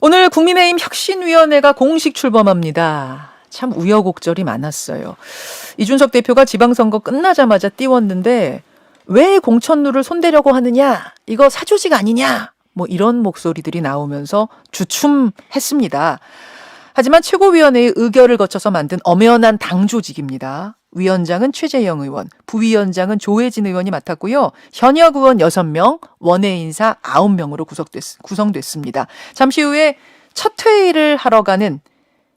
오늘 국민의힘 혁신위원회가 공식 출범합니다. 참 우여곡절이 많았어요. 이준석 대표가 지방선거 끝나자마자 띄웠는데 왜 공천루를 손대려고 하느냐? 이거 사조직 아니냐? 뭐 이런 목소리들이 나오면서 주춤했습니다. 하지만 최고위원회의 의결을 거쳐서 만든 엄연한 당 조직입니다. 위원장은 최재형 의원, 부위원장은 조혜진 의원이 맡았고요. 현역 의원 6명, 원외 인사 9명으로 구성됐, 구성됐습니다. 잠시 후에 첫 회의를 하러 가는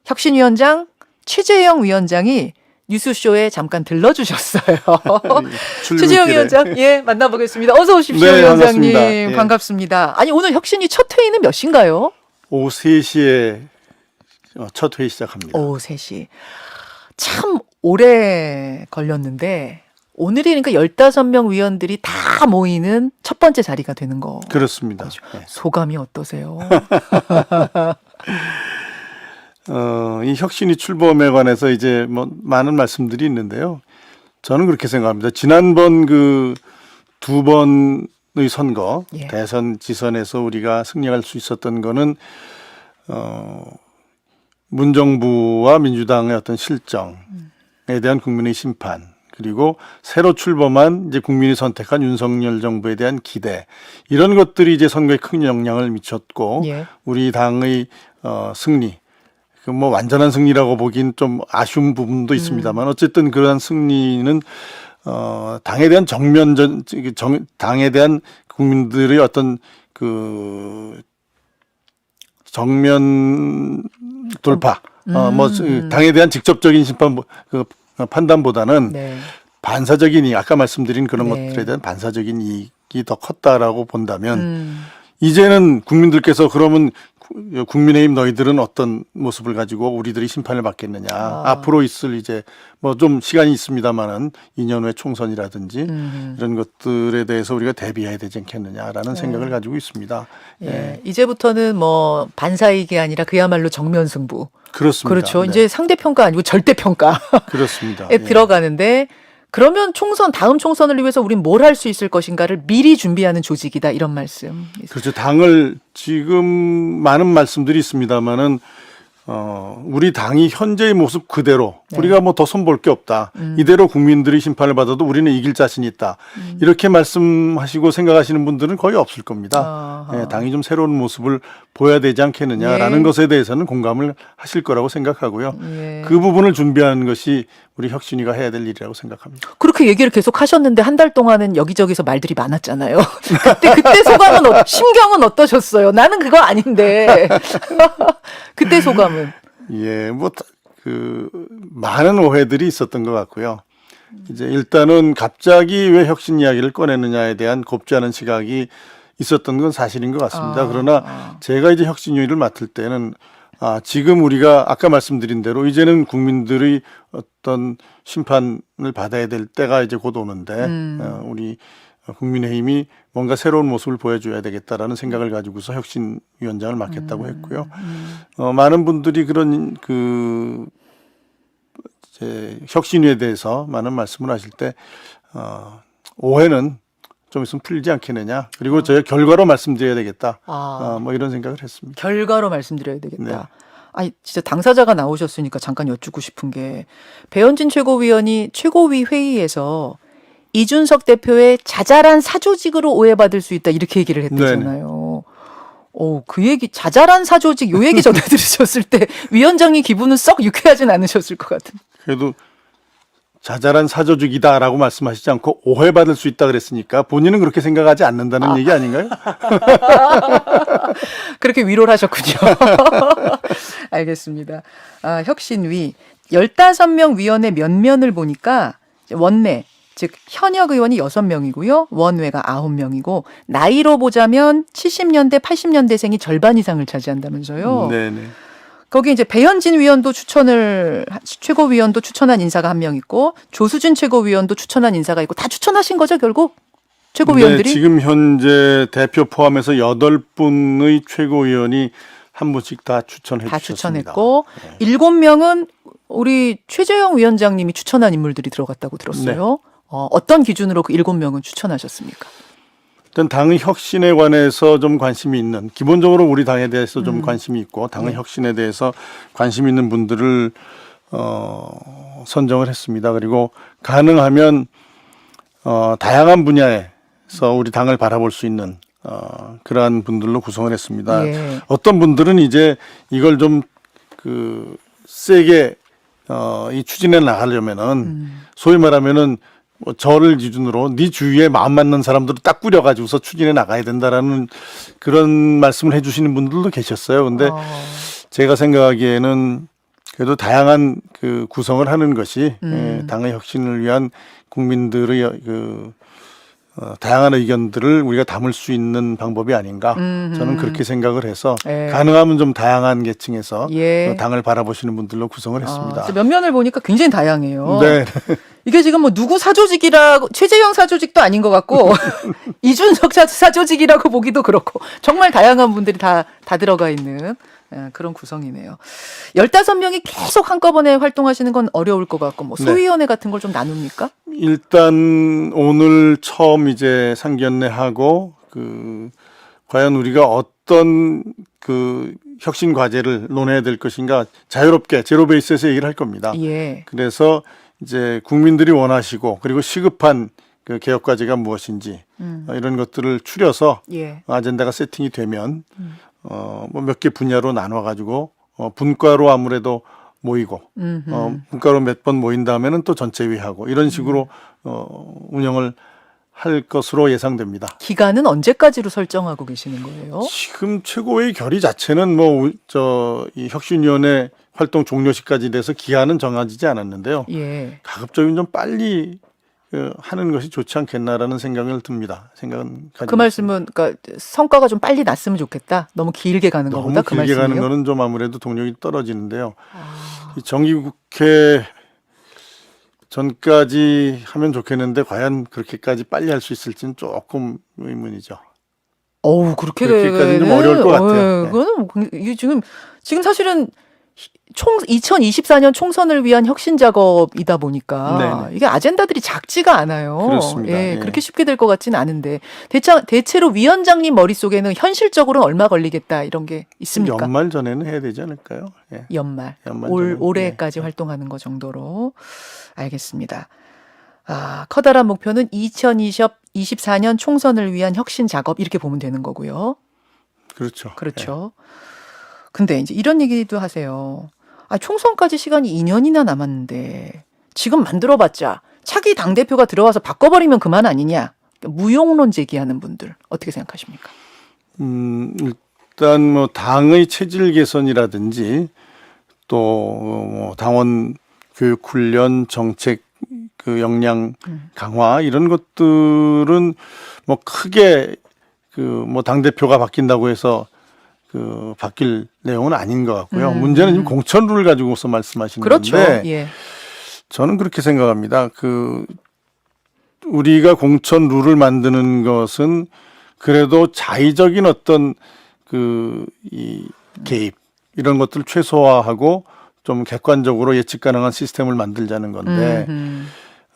혁신위원장 최재형 위원장이 뉴스쇼에 잠깐 들러주셨어요. 최재형 출근길에. 위원장, 예, 만나보겠습니다. 어서 오십시오, 네, 위원장님. 반갑습니다. 예. 반갑습니다. 아니, 오늘 혁신위 첫 회의는 몇 시인가요? 오후 3시에 어, 첫 회의 시작합니다. 오후 3시. 참 오래 걸렸는데 오늘이 그러니까 15명 위원들이 다 모이는 첫 번째 자리가 되는 거. 그렇습니다. 네. 소감이 어떠세요? 어, 이 혁신이 출범에 관해서 이제 뭐 많은 말씀들이 있는데요. 저는 그렇게 생각합니다. 지난번 그 두 번의 선거 예. 대선 지선에서 우리가 승리할 수 있었던 거는 어 문정부와 민주당의 어떤 실정에 대한 국민의 심판 그리고 새로 출범한 이제 국민이 선택한 윤석열 정부에 대한 기대 이런 것들이 이제 선거에 큰 영향을 미쳤고 예. 우리 당의 어 승리 그 뭐 완전한 승리라고 보긴 좀 아쉬운 부분도 있습니다만 어쨌든 그러한 승리는 어 당에 대한 정면전 정 당에 대한 국민들의 어떤 그 정면 돌파 어 뭐 당에 대한 직접적인 심판 그 판단보다는 네. 반사적인 이 아까 말씀드린 그런 네. 것들에 대한 반사적인 이익이 더 컸다라고 본다면 음, 이제는 국민들께서 그러면 구- 국민의힘 너희들은 어떤 모습을 가지고 우리들이 심판을 받겠느냐. 아. 앞으로 있을 이제 뭐 좀 시간이 있습니다만은 2년 후에 총선이라든지 음. 이런 것들에 대해서 우리가 대비해야 되지 않겠느냐라는 생각을 가지고 있습니다. 예. 예. 이제부터는 뭐 반사이익이 아니라 그야말로 정면 승부. 그렇습니다. 그렇죠. 네. 이제 상대평가 아니고 절대평가에 그렇습니다. 예. 들어가는데 그러면 총선 다음 총선을 위해서 우린 뭘 할 수 있을 것인가를 미리 준비하는 조직이다 이런 말씀. 그렇죠. 당을 지금 많은 말씀들이 있습니다만은 어, 우리 당이 현재의 모습 그대로 네. 우리가 뭐 더 손볼 게 없다. 음. 이대로 국민들이 심판을 받아도 우리는 이길 자신이 있다. 이렇게 말씀하시고 생각하시는 분들은 거의 없을 겁니다. 예, 당이 좀 새로운 모습을 보여야 되지 않겠느냐라는 예. 것에 대해서는 공감을 하실 거라고 생각하고요. 예. 그 부분을 준비하는 것이 우리 혁신이가 해야 될 일이라고 생각합니다. 그렇게 얘기를 계속 하셨는데 한 달 동안은 여기저기서 말들이 많았잖아요. 그때 그때 소감은 어, 심경은 어떠셨어요? 나는 그거 아닌데. 그때 소감 은 예, 뭐 그 많은 오해들이 있었던 것 같고요. 이제 일단은 갑자기 왜 혁신 이야기를 꺼내느냐에 대한 곱지 않은 시각이 있었던 건 사실인 것 같습니다. 아, 그러나 아. 제가 이제 혁신 요일을 맡을 때는 아, 지금 우리가 아까 말씀드린 대로 이제는 국민들의 어떤 심판을 받아야 될 때가 이제 곧 오는데 음. 어, 우리 국민의힘이 뭔가 새로운 모습을 보여줘야 되겠다라는 생각을 가지고서 혁신위원장을 맡겠다고 했고요. 어, 많은 분들이 그런 그 이제 혁신위에 대해서 많은 말씀을 하실 때 어, 오해는 좀 있으면 풀리지 않겠느냐. 그리고 저희가 결과로 말씀드려야 되겠다. 아. 어, 뭐 이런 생각을 했습니다. 결과로 말씀드려야 되겠다. 네. 아니 진짜 당사자가 나오셨으니까 잠깐 여쭙고 싶은 게 배현진 최고위원이 최고위 회의에서 이준석 대표의 자잘한 사조직으로 오해받을 수 있다 이렇게 얘기를 했다잖아요. 오, 그 얘기 자잘한 사조직 요 얘기 전해 들으셨을 때 위원장이 기분은 썩 유쾌하진 않으셨을 것 같은. 그래도 자잘한 사조직이다라고 말씀하시지 않고 오해받을 수 있다 그랬으니까 본인은 그렇게 생각하지 않는다는 얘기 아닌가요? 그렇게 위로를 하셨군요. 알겠습니다. 아, 혁신위 15명 위원회 면면을 보니까 원내 즉 현역 의원이 6명이고요. 원외가 9명이고 나이로 보자면 70년대 80년대생이 절반 이상을 차지한다면서요. 네네. 거기 이제 배현진 위원도 추천을 최고위원도 추천한 인사가 한 명 있고 조수진 최고위원도 추천한 인사가 있고 다 추천하신 거죠, 결국? 최고위원들이? 네, 지금 현재 대표 포함해서 여덟 분의 최고위원이 한 분씩 다 추천해 다 주셨습니다. 추천했고 일곱 명은 우리 최재형 위원장님이 추천한 인물들이 들어갔다고 들었어요. 네. 어, 어떤 기준으로 그 일곱 명은 추천하셨습니까? 일단 당의 혁신에 관해서 좀 관심이 있는 기본적으로 우리 당에 대해서 좀 관심이 있고 당의 혁신에 대해서 관심 있는 분들을 어 선정을 했습니다. 그리고 가능하면 어 다양한 분야에서 우리 당을 바라볼 수 있는 어 그러한 분들로 구성을 했습니다. 예. 어떤 분들은 이제 이걸 좀 그 세게 어 이 추진해 나가려면은 음. 소위 말하면은 뭐 저를 기준으로 네 주위에 마음 맞는 사람들을 딱 꾸려가지고서 추진해 나가야 된다라는 그런 말씀을 해주시는 분들도 계셨어요. 근데 어. 제가 생각하기에는 그래도 다양한 그 구성을 하는 것이 음. 예, 당의 혁신을 위한 국민들의 그 어, 다양한 의견들을 우리가 담을 수 있는 방법이 아닌가 음. 저는 그렇게 생각을 해서 예. 가능하면 좀 다양한 계층에서 예. 어, 당을 바라보시는 분들로 구성을 했습니다. 아, 몇 면을 보니까 굉장히 다양해요. 네. 이게 지금 뭐 누구 사조직이라고 최재형 사조직도 아닌 것 같고 이준석 사- 사조직이라고 보기도 그렇고 정말 다양한 분들이 다 다 들어가 있는 예, 그런 구성이네요. 15명이 계속 한꺼번에 활동하시는 건 어려울 것 같고 뭐 네. 소위원회 같은 걸 좀 나눕니까? 일단 오늘 처음 이제 상견례 하고 그 과연 우리가 어떤 그 혁신 과제를 논해야 될 것인가 자유롭게 제로 베이스에서 얘기를 할 겁니다. 예. 그래서 이제 국민들이 원하시고 그리고 시급한 그 개혁 과제가 무엇인지 음. 어, 이런 것들을 추려서 예. 아젠다가 세팅이 되면 음. 어 뭐 몇 개 분야로 나눠 가지고 어 분과로 아무래도 모이고 음. 어, 분과로 몇 번 모인 다음에는 또 전체회의하고 이런 식으로 어, 운영을 할 것으로 예상됩니다. 기간은 언제까지로 설정하고 계시는 거예요? 지금 최고의 결의 자체는 뭐저이 혁신위원회 활동 종료시까지 돼서 기한은 정해지지 않았는데요. 예. 가급적이면 좀 빨리 그, 하는 것이 좋지 않겠나라는 생각을 듭니다. 생각은 그 말씀은 그러니까 성과가 좀 빨리 났으면 좋겠다. 너무 길게 가는 너무 그 길게 말씀이요. 가는 거는 좀 아무래도 동력이 떨어지는데요. 아, 이 정기국회 전까지 하면 좋겠는데 과연 그렇게까지 빨리 할 수 있을지는 조금 의문이죠. 어우 그렇게 그렇게까지는 좀 어려울 것 같아요. 어휴, 네. 그거는 뭐 그- 지금 지금 사실은 총 2024년 총선을 위한 혁신 작업이다 보니까 네네. 이게 아젠다들이 작지가 않아요. 그렇습니다. 예, 예. 그렇게 쉽게 될 것 같지는 않은데 대체, 대체로 위원장님 머릿속에는 현실적으로는 얼마 걸리겠다 이런 게 있습니까? 연말 전에는 해야 되지 않을까요? 예. 연말, 연말 올. 올해까지 예. 활동하는 거 정도로 알겠습니다. 아, 커다란 목표는 2024년 총선을 위한 혁신 작업 이렇게 보면 되는 거고요. 그렇죠. 그렇죠. 근데 이제 이런 얘기도 하세요. 아, 총선까지 시간이 2년이나 남았는데 지금 만들어봤자 차기 당 대표가 들어와서 바꿔버리면 그만 아니냐? 무용론 제기하는 분들 어떻게 생각하십니까? 예. 음, 일단 뭐 당의 체질 개선이라든지 또뭐 당원 교육 훈련 정책 그 역량 음. 강화 이런 것들은 뭐 크게 그 뭐 당 대표가 바뀐다고 해서 그 바뀔 내용은 아닌 것 같고요. 음. 문제는 지금 공천룰을 가지고서 말씀하시는 그렇죠. 건데 예. 저는 그렇게 생각합니다. 그 우리가 공천 룰을 만드는 것은 그래도 자의적인 어떤 그 이 개입 이런 것들을 최소화하고 좀 객관적으로 예측 가능한 시스템을 만들자는 건데 음,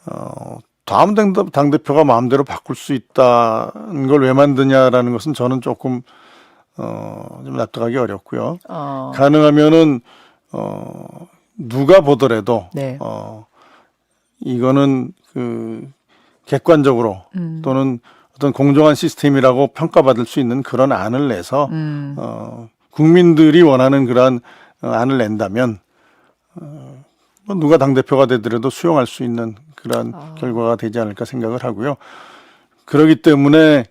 어 다음 당, 당 대표가 마음대로 바꿀 수 있다는 걸 왜 만드냐라는 것은 저는 조금 어 좀 납득하기 어렵고요. 어, 가능하면은 어 누가 보더라도 네. 어 이거는 그 객관적으로 음, 또는 어떤 공정한 시스템이라고 평가받을 수 있는 그런 안을 내서 음, 어 국민들이 원하는 그러한 어, 안을 낸다면 어, 뭐 누가 당 대표가 되더라도 수용할 수 있는 그러한 아. 결과가 되지 않을까 생각을 하고요. 그렇기 때문에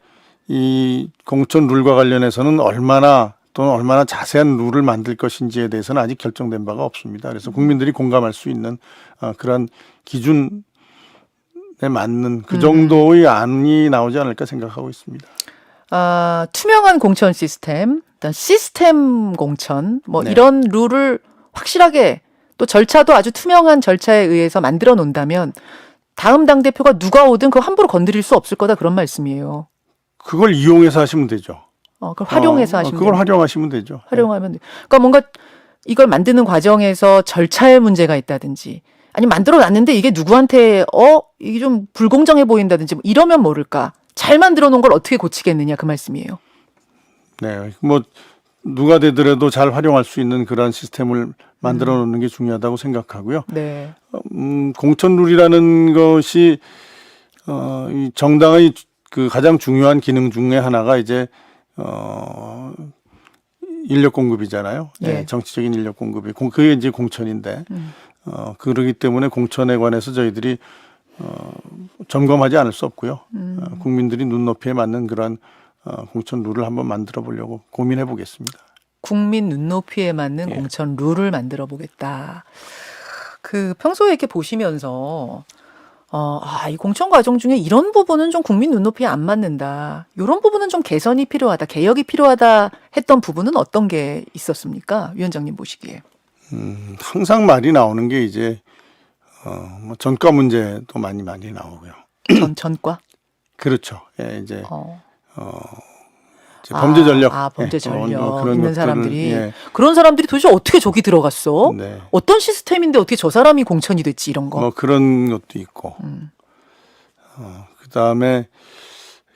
이 공천 룰과 관련해서는 얼마나 또는 얼마나 자세한 룰을 만들 것인지에 대해서는 아직 결정된 바가 없습니다. 그래서 국민들이 공감할 수 있는 어, 그런 기준에 맞는 그 정도의 안이 나오지 않을까 생각하고 있습니다. 아, 투명한 공천 시스템, 일단 시스템 공천, 뭐 네. 이런 룰을 확실하게 또 절차도 아주 투명한 절차에 의해서 만들어 놓는다면 다음 당 대표가 누가 오든 그거 함부로 건드릴 수 없을 거다 그런 말씀이에요. 그걸 이용해서 하시면 되죠. 어, 그걸 활용해서 어, 하시면 그걸 돼요. 활용하시면 되죠. 활용하면 돼. 그러니까 뭔가 이걸 만드는 과정에서 절차에 문제가 있다든지 아니 만들어 놨는데 이게 누구한테 어 이게 좀 불공정해 보인다든지 뭐 이러면 모를까 잘 만들어 놓은 걸 어떻게 고치겠느냐 그 말씀이에요. 네, 뭐 누가 되더라도 잘 활용할 수 있는 그런 시스템을 만들어 놓는 게 중요하다고 생각하고요. 네. 음, 공천 룰이라는 것이 어, 이 정당의 그 가장 중요한 기능 중에 하나가 이제 어, 인력 공급이잖아요. 예. 네, 정치적인 인력 공급이 공, 그게 이제 공천인데 음. 어, 그러기 때문에 공천에 관해서 저희들이 어, 점검하지 않을 수 없고요. 음. 어, 국민들이 눈높이에 맞는 그런 어, 공천 룰을 한번 만들어 보려고 고민해 보겠습니다. 국민 눈높이에 맞는 예. 공천 룰을 만들어 보겠다. 그 평소에 이렇게 보시면서 어, 아, 이 공천 과정 중에 이런 부분은 좀 국민 눈높이에 안 맞는다. 이런 부분은 좀 개선이 필요하다. 개혁이 필요하다 했던 부분은 어떤 게 있었습니까? 위원장님 보시기에. 음, 항상 말이 나오는 게 이제 어, 뭐 전과 문제도 많이 많이 나오고요. 전 전과. 그렇죠. 예, 이제 어. 이 제 범죄 아, 전력, 아, 범죄 예, 전력 어, 그런 있는 것들을, 사람들이 예, 그런 사람들이 도대체 어떻게 저기 들어갔어? 네. 어떤 시스템인데 어떻게 저 사람이 공천이 됐지 이런 거. 뭐 그런 것도 있고, 음. 어, 그 다음에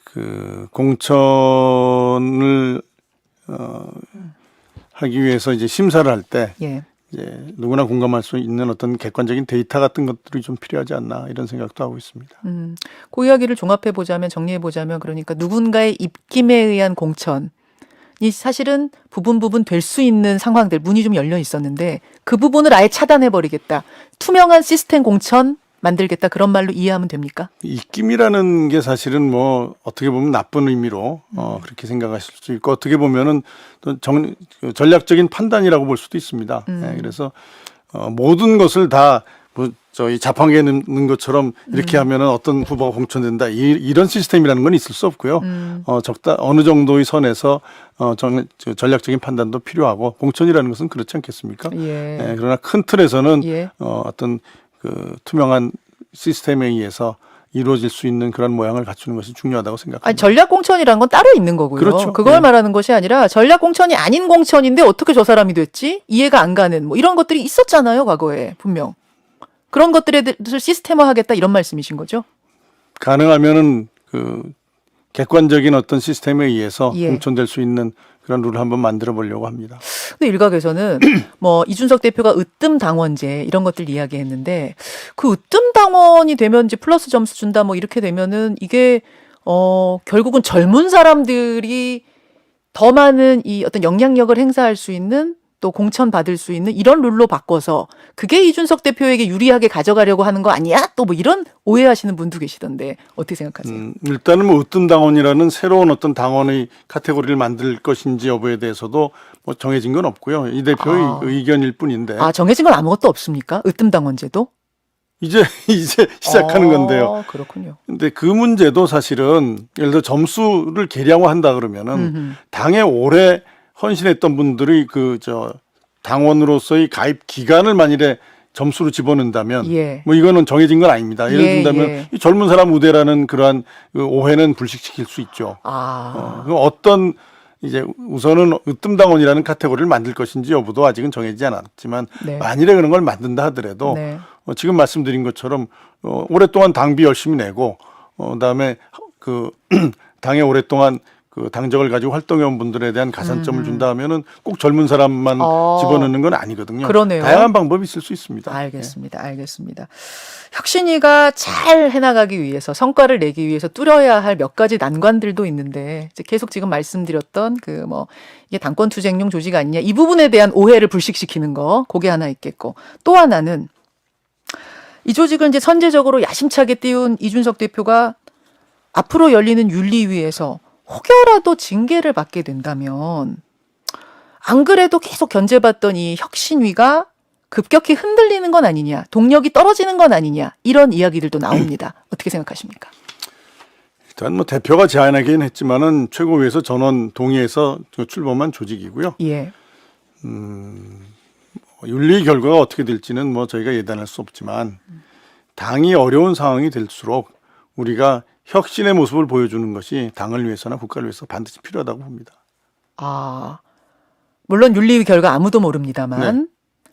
그 공천을 어, 하기 위해서 이제 심사를 할때 예. 이제 누구나 공감할 수 있는 어떤 객관적인 데이터 같은 것들이 좀 필요하지 않나 이런 생각도 하고 있습니다. 음, 그 이야기를 종합해 보자면 정리해 보자면 그러니까 누군가의 입김에 의한 공천 이 사실은 부분 부분 될 수 있는 상황들 문이 좀 열려 있었는데 그 부분을 아예 차단해 버리겠다. 투명한 시스템 공천 만들겠다 그런 말로 이해하면 됩니까? 입김이라는 게 사실은 뭐 어떻게 보면 나쁜 의미로 어, 그렇게 생각하실 수 있고 어떻게 보면은 또 정, 그 전략적인 판단이라고 볼 수도 있습니다. 예, 그래서 어, 모든 것을 다 뭐 저희 자판기에 넣는 것처럼 이렇게 하면은 어떤 후보가 공천된다 이, 이런 시스템이라는 건 있을 수 없고요. 어, 적다 어느 정도의 선에서 어, 정, 저 전략적인 판단도 필요하고 공천이라는 것은 그렇지 않겠습니까? 예. 예, 그러나 큰 틀에서는 예. 어, 어떤 그 투명한 시스템에 의해서 이루어질 수 있는 그런 모양을 갖추는 것이 중요하다고 생각합니다. 아니 전략 공천이란 건 따로 있는 거고요. 그렇죠. 그걸 네. 말하는 것이 아니라 전략 공천이 아닌 공천인데 어떻게 저 사람이 됐지? 이해가 안 가는 뭐 이런 것들이 있었잖아요, 과거에 분명. 그런 대해서 시스템화하겠다 이런 말씀이신 거죠? 가능하면은 그 객관적인 어떤 시스템에 의해서 예. 공천될 수 있는 그런 룰을 한번 만들어 보려고 합니다. 근데 일각에서는 뭐 이준석 대표가 으뜸 당원제 이런 것들 이야기했는데 그 으뜸 당원이 되면 이제 플러스 점수 준다 뭐 이렇게 되면은 이게 어 결국은 젊은 사람들이 더 많은 이 어떤 영향력을 행사할 수 있는 또 공천 받을 수 있는 이런 룰로 바꿔서 그게 이준석 대표에게 유리하게 가져가려고 하는 거 아니야? 또 뭐 이런 오해하시는 분도 계시던데 어떻게 생각하세요? 음, 일단은 뭐 으뜸 당원이라는 새로운 어떤 당원의 카테고리를 만들 것인지 여부에 대해서도 뭐 정해진 건 없고요. 이 대표의 아. 의견일 뿐인데 아 정해진 건 아무것도 없습니까? 으뜸 당원제도? 이제 이제 시작하는 어, 건데요. 그렇군요. 근데 그 문제도 사실은 예를 들어 점수를 계량화한다 그러면은 음흠. 당에 오래 헌신했던 분들이 그 저 당원으로서의 가입 기간을 만일에 점수로 집어넣는다면 예. 뭐 이거는 정해진 건 아닙니다. 예를 예, 든다면 예. 이 젊은 사람 우대라는 그러한 그 오해는 불식시킬 수 있죠. 아. 어, 그 어떤 이제 우선은 으뜸당원이라는 카테고리를 만들 것인지 여부도 아직은 정해지지 않았지만 네. 만일에 그런 걸 만든다 하더라도 네. 어, 지금 말씀드린 것처럼 어, 오랫동안 당비 열심히 내고 어, 그다음에 그 당에 오랫동안 그 당적을 가지고 활동해온 분들에 대한 가산점을 준다 하면은 꼭 젊은 사람만 어. 집어넣는 건 아니거든요. 그러네요. 다양한 방법이 있을 수 있습니다. 알겠습니다. 알겠습니다. 혁신이가 잘 해나가기 위해서 성과를 내기 위해서 뚫어야 할 몇 가지 난관들도 있는데 이제 계속 지금 말씀드렸던 그 뭐 이게 당권 투쟁용 조직 아니냐 이 부분에 대한 오해를 불식시키는 거 그게 하나 있겠고 또 하나는 이 조직을 이제 선제적으로 야심차게 띄운 이준석 대표가 앞으로 열리는 윤리위에서 혹여라도 징계를 받게 된다면 안 그래도 계속 견제받던 이 혁신위가 급격히 흔들리는 건 아니냐, 동력이 떨어지는 건 아니냐, 이런 이야기들도 나옵니다. 어떻게 생각하십니까? 일단 뭐 대표가 제안하긴 했지만은 최고위에서 전원 동의해서 출범한 조직이고요. 예. 윤리 결과가 어떻게 될지는 뭐 저희가 예단할 수 없지만 당이 어려운 상황이 될수록 우리가 혁신의 모습을 보여주는 것이 당을 위해서나 국가를 위해서 반드시 필요하다고 봅니다. 아, 물론 윤리위 결과 아무도 모릅니다만,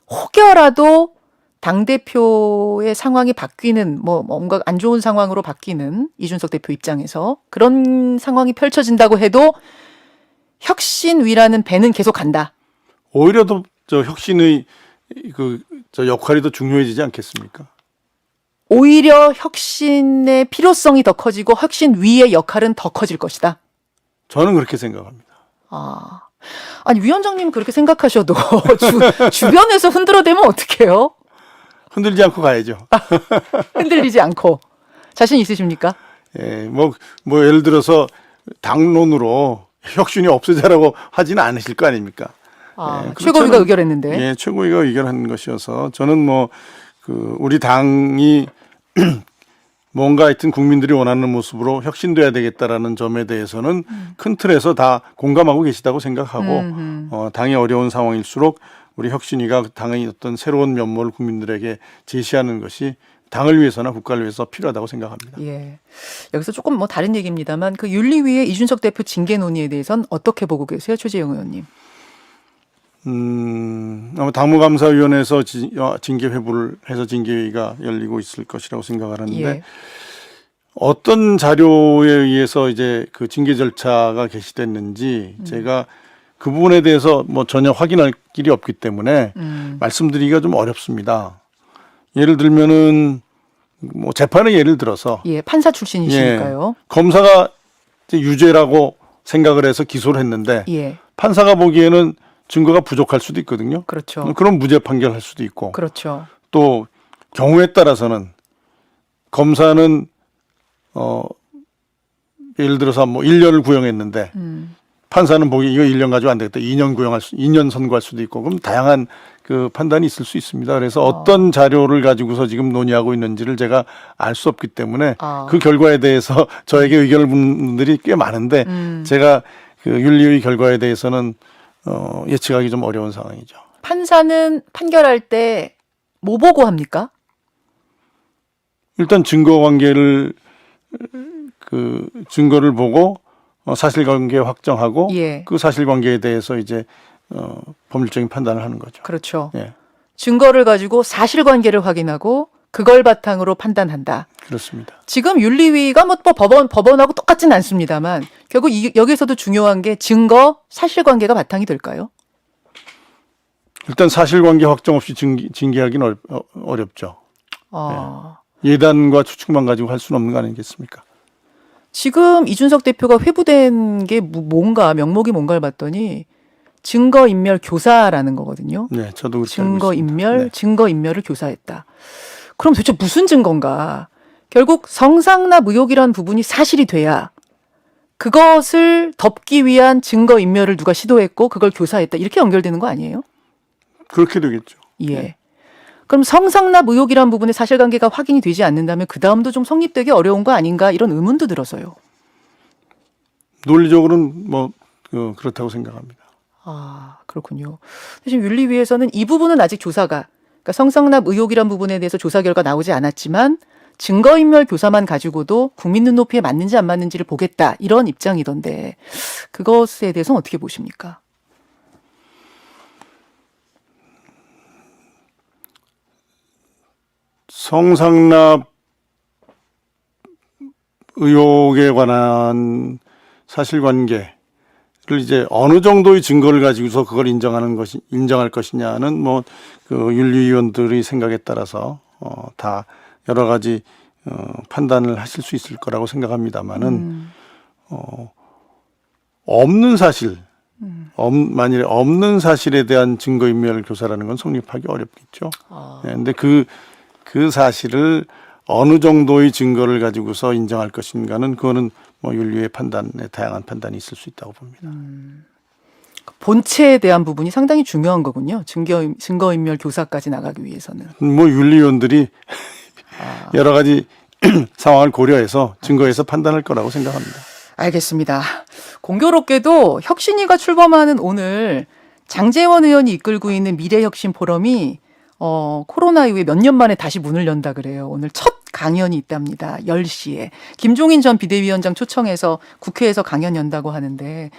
혹여라도 당 대표의 상황이 바뀌는 뭐 뭔가 안 좋은 상황으로 바뀌는 이준석 대표 입장에서 그런 상황이 펼쳐진다고 해도 혁신위라는 배는 계속 간다. 오히려 더 저 혁신의 그 저 역할이 더 중요해지지 않겠습니까? 오히려 혁신의 필요성이 더 커지고 혁신 위의 역할은 더 커질 것이다. 저는 그렇게 생각합니다. 아. 아니 위원장님 그렇게 생각하셔도 주, 주변에서 흔들어대면 어떡해요? 흔들지 않고 가야죠. 흔들리지 않고 자신 있으십니까? 예, 뭐, 뭐 예를 들어서 당론으로 혁신이 없애자라고 하지는 않으실 거 아닙니까? 아, 예, 최고위가 그렇잖아요. 의결했는데. 예, 최고위가 의결한 것이어서 저는 뭐 그 우리 당이 뭔가 하여튼 국민들이 원하는 모습으로 혁신돼야 되겠다라는 점에 대해서는 큰 틀에서 다 공감하고 계시다고 생각하고 음, 어, 당이 어려운 상황일수록 우리 혁신이가 당의 어떤 새로운 면모를 국민들에게 제시하는 것이 당을 위해서나 국가를 위해서 필요하다고 생각합니다. 예. 여기서 조금 뭐 다른 얘기입니다만 그 윤리위의 이준석 대표 징계 논의에 대해서는 어떻게 보고 계세요, 최재형 의원님? 음, 아마 당무감사위원회에서 지- 어, 징계 회부를 해서 징계회의가 열리고 있을 것이라고 생각을 하는데 예. 어떤 자료에 의해서 이제 그 징계 절차가 개시됐는지 음. 제가 그 부분에 대해서 뭐 전혀 확인할 길이 없기 때문에 음. 말씀드리기가 좀 어렵습니다. 예를 들면은 뭐 재판의 예를 들어서 예, 판사 출신이시니까요. 검사가 이제 유죄라고 생각을 해서 기소를 했는데 예. 판사가 보기에는 증거가 부족할 수도 있거든요. 그렇죠. 그럼 무죄 판결할 수도 있고 그렇죠. 또 경우에 따라서는 검사는 어 예를 들어서 뭐 1년을 구형했는데 음. 판사는 보기 이거 1년 가지고 안 되겠다. 2년 구형할 수 2년 선고할 수도 있고 그럼 다양한 그 판단이 있을 수 있습니다. 그래서 어 떤 자료를 가지고서 지금 논의하고 있는지를 제가 알 수 없기 때문에 아. 그 결과에 대해서 저에게 의견을 묻는 분들이 꽤 많은데 음. 제가 그 윤리의 결과에 대해서는 어 예측하기 좀 어려운 상황이죠. 판사는 판결할 때 뭐 보고 합니까? 일단 증거 관계를 그 증거를 보고 어, 사실관계 확정하고 예. 그 사실관계에 대해서 이제 어, 법률적인 판단을 하는 거죠. 그렇죠. 예, 증거를 가지고 사실관계를 확인하고 그걸 바탕으로 판단한다. 그렇습니다. 지금 윤리위가 뭐 법원 법원하고 똑같진 않습니다만 결국 이, 여기서도 중요한 게 증거 사실관계가 바탕이 될까요? 일단 사실관계 확정 없이 징계, 징계하기는 어렵, 어, 어렵죠. 어, 예단과 추측만 가지고 할 수는 없는 거 아니겠습니까? 지금 이준석 대표가 회부된 게 뭐- 뭔가 명목이 뭔가를 봤더니 증거 인멸 교사라는 거거든요. 네, 저도 증거. 인멸, 네. 증거 인멸을 교사했다. 그럼 도대체 무슨 증거인가? 결국 성상납 의혹이란 부분이 사실이 돼야 그것을 덮기 위한 증거 인멸을 누가 시도했고 그걸 교사했다. 이렇게 연결되는 거 아니에요? 그렇게 되겠죠. 예. 그럼 성상납 의혹이란 부분의 사실관계가 확인이 되지 않는다면 그 다음도 좀 성립되기 어려운 거 아닌가 이런 의문도 들어서요. 논리적으로는 뭐 어, 그렇다고 생각합니다. 아 그렇군요. 지금 윤리위에서는 이 부분은 아직 조사가 그러니까 성상납 의혹이란 부분에 대해서 조사 결과 나오지 않았지만 증거인멸 교사만 가지고도 국민 눈높이에 맞는지 안 맞는지를 보겠다 이런 입장이던데 그것에 대해서는 어떻게 보십니까? 성상납 의혹에 관한 사실관계 를 이제 어느 정도의 증거를 가지고서 그걸 인정하는 것이 인정할 것이냐는 뭐 그 윤리위원들의 생각에 따라서 어, 다 여러 가지 어, 판단을 하실 수 있을 거라고 생각합니다만은 음, 없는 사실, 없, 만일에 없는 사실에 대한 증거인멸 교사라는 건 성립하기 어렵겠죠. 아, 네, 근데 그, 그 사실을 어느 정도의 증거를 가지고서 인정할 것인가는 그거는 뭐 윤리의 판단에 다양한 판단이 있을 수 있다고 봅니다. 본체에 대한 부분이 상당히 중요한 거군요. 증거 증거 인멸 교사까지 나가기 위해서는. 뭐 윤리위원들이 아. 여러 가지 상황을 고려해서 증거에서 판단할 거라고 생각합니다. 알겠습니다. 공교롭게도 혁신위가 출범하는 오늘 장재원 의원이 이끌고 있는 미래혁신 포럼이 어, 코로나 이후에 몇 년 만에 다시 문을 연다 그래요. 오늘 첫 강연이 있답니다. 10시에. 김종인 전 비대위원장 초청해서 국회에서 강연 연다고 하는데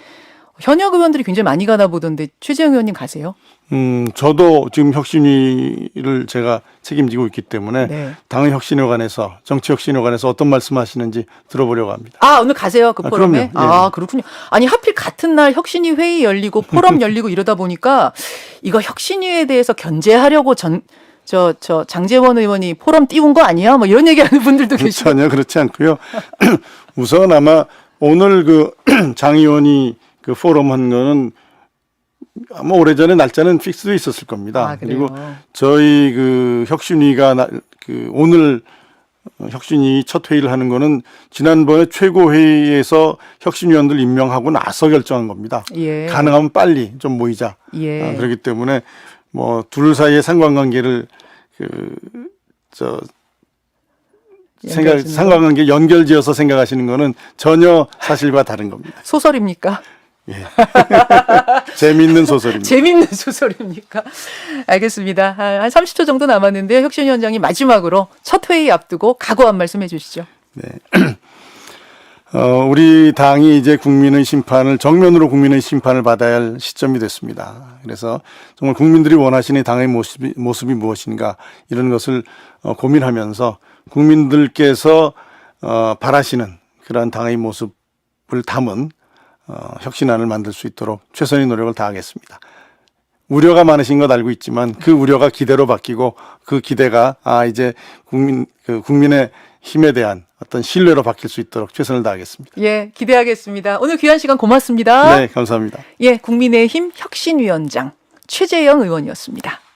현역 의원들이 굉장히 많이 가나 보던데 최재형 의원님 가세요? 음, 저도 지금 혁신위를 제가 책임지고 있기 때문에 네. 당의 혁신에 관해서 정치 혁신에 관해서 어떤 말씀하시는지 들어보려고 합니다. 아 오늘 가세요 그 아, 포럼에? 그럼요. 아 그렇군요. 아니 하필 같은 날 혁신위 회의 열리고 포럼 열리고 이러다 보니까 이거 혁신위에 대해서 견제하려고 전 저 저 장재원 의원이 포럼 띄운 거 아니야? 뭐 이런 얘기 하는 분들도 계시고. 전혀 그렇지 않고요. 우선 아마 오늘 그 장 의원이 그 포럼 한 거는 아마 오래전에 날짜는 픽스돼 있었을 겁니다. 아? 그리고 저희 그 혁신위가 나, 그 오늘 혁신위 첫 회의를 하는 거는 지난번에 최고 회의에서 혁신위원들 임명하고 나서 결정한 겁니다. 예. 가능하면 빨리 좀 모이자. 예. 아, 그렇기 때문에 뭐 둘 사이의 상관관계를 그저 생각? 상관관계 연결지어서 생각하시는 거는 전혀 사실과 다른 겁니다. 소설입니까? 재미있는 소설입니다. 재밌는 소설입니까? 알겠습니다. 아, 한 30초 정도 남았는데 혁신위원장님 마지막으로 첫 회의 앞두고 각오 한 말씀 해주시죠. 어, 우리 당이 이제 국민의 심판을 정면으로 국민의 심판을 받아야 할 시점이 됐습니다. 그래서 정말 국민들이 원하시는 당의 모습이, 모습이 무엇인가 이런 것을 어, 고민하면서 국민들께서 어, 바라시는 그러한 당의 모습을 담은 어, 혁신안을 만들 수 있도록 최선의 노력을 다하겠습니다. 우려가 많으신 것 알고 있지만 그 우려가 기대로 바뀌고 그 기대가 아 이제 국민 그 국민의 힘에 대한 어떤 신뢰로 바뀔 수 있도록 최선을 다하겠습니다. 예, 기대하겠습니다. 오늘 귀한 시간 고맙습니다. 네, 감사합니다. 예, 국민의힘 혁신위원장 최재형 의원이었습니다.